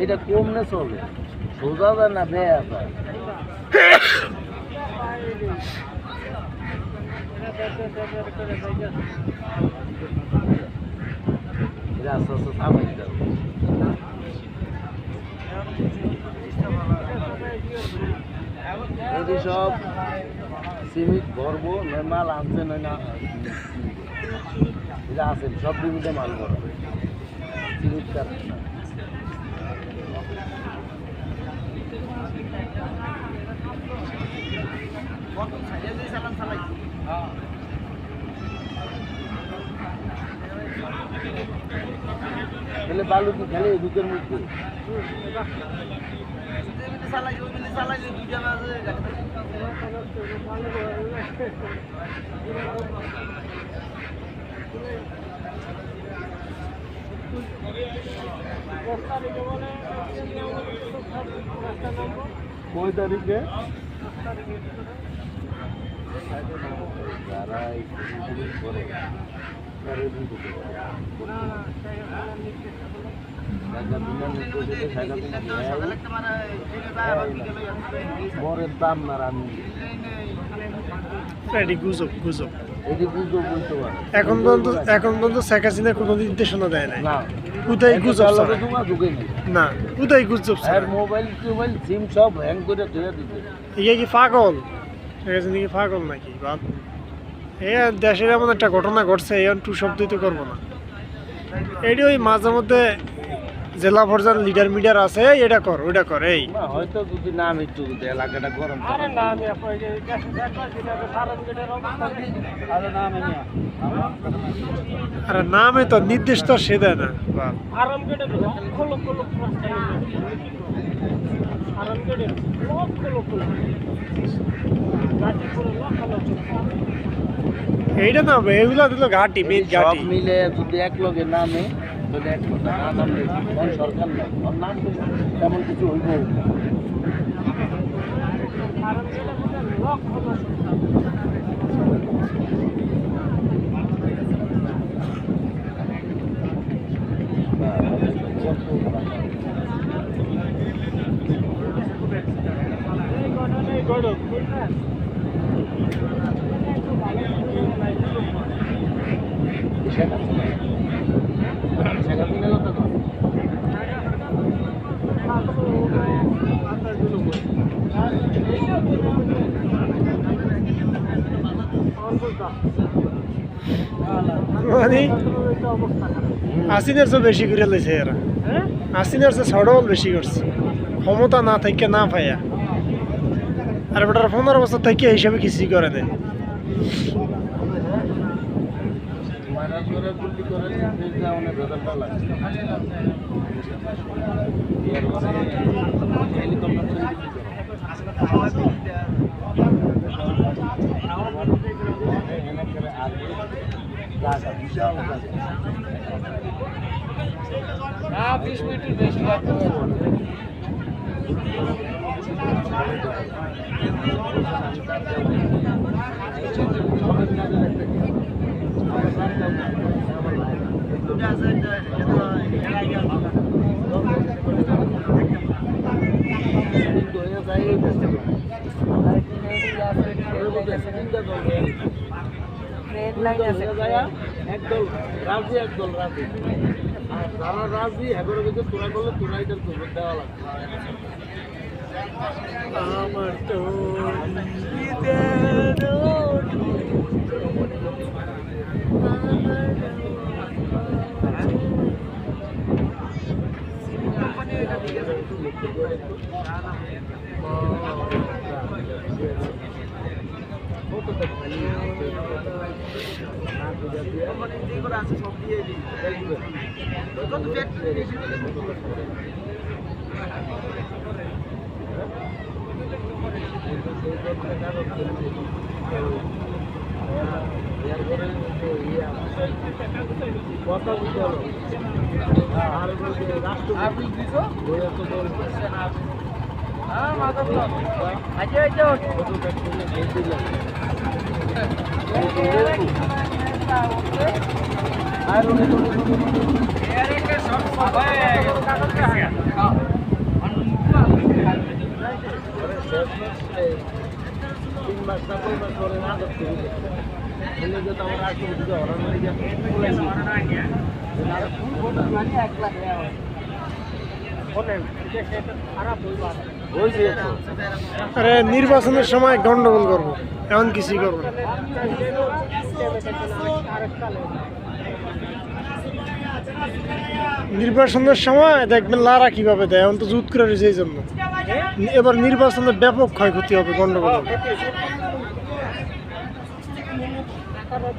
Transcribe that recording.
এটা কমনে চলে। সোজা যায় না বেয়া যায় এটা আস্তে আস্তে থামাই যাবে এটি সব সিমিট ভরব নয় মাল আনছে নয় না এটা আছে সব লিমিটে মাল ভরবে সিমিট কার? তাহলে বালু কি খেলে বুকের মধ্যে। কয় তারিখে? যারা এই করে বরের দাম না আমি গুজব। এখন পর্যন্ত এখন পর্যন্ত শেখ হাসিনা কোনো নির্দেশনা দেয় নাই। না। কোথায় গুজব নি কোথায় গুজব ছড়ায়? মোবাইল টোবাইল সিম সব হ্যাং করে ধুয়ে দিতে কি পাগল? শেখ হাসিনা কি পাগল নাকি বাপ এ দেশের এমন একটা ঘটনা ঘটছে এখন টু শব্দই তো করব না। এটি ওই মাঝে মধ্যে জেলা পর্যায়ের লিডার মিডার আছে এটা কর ওইটা কর এই। না হয়তো যদি নাম একটু এলাকাটা গরম আরে না আমি আরে নামে তো নির্দেশ তো সে দেয় না। বাপ এইটা না এগুলা দিল ঘাটি মেন সব ঘাটি। মিলে যদি এক লগে নামে তাহলে এক কথা না নামলে কোন সরকার নাই? নাম তেমন কিছু হইব। শেখ মানে আসিনের চেয়ে বেশি করে লেছে এরা। আসিনের চেয়ে ছড়ল বেশি করছে। ক্ষমতা না থেকে না পাইয়া। আর বেটার পনেরো বছর থেকে হিসাবে কিছুই করে দেয় মারার করে গুলি করে নির্দেশ দেওয়া অনেক বেদনটা লাগে এরপরে হেলিকপ্টার চলে গেছে। এলাকার আগে জায়গা, বিশাল জায়গা। না, বিশ মিনিটের বেশি লাগবে না। একদল রাজি একদল রাজি। আর যারা রাজি এগারো কিছু তোরা করলে তোরা খবর দেওয়া লাগবে। আমার তো কথা বুঝতে হবে আর রাষ্ট্র আপনি দিছো Gracias. আরে নির্বাচনের সময় গন্ডগোল করব এমন কিছুই করব নির্বাচনের সময় দেখবেন লারা কীভাবে দেয়, এখন তো জুত করে রয়েছে এই জন্য। এবার নির্বাচনের ব্যাপক ক্ষয়ক্ষতি হবে, গন্ডগোল হবে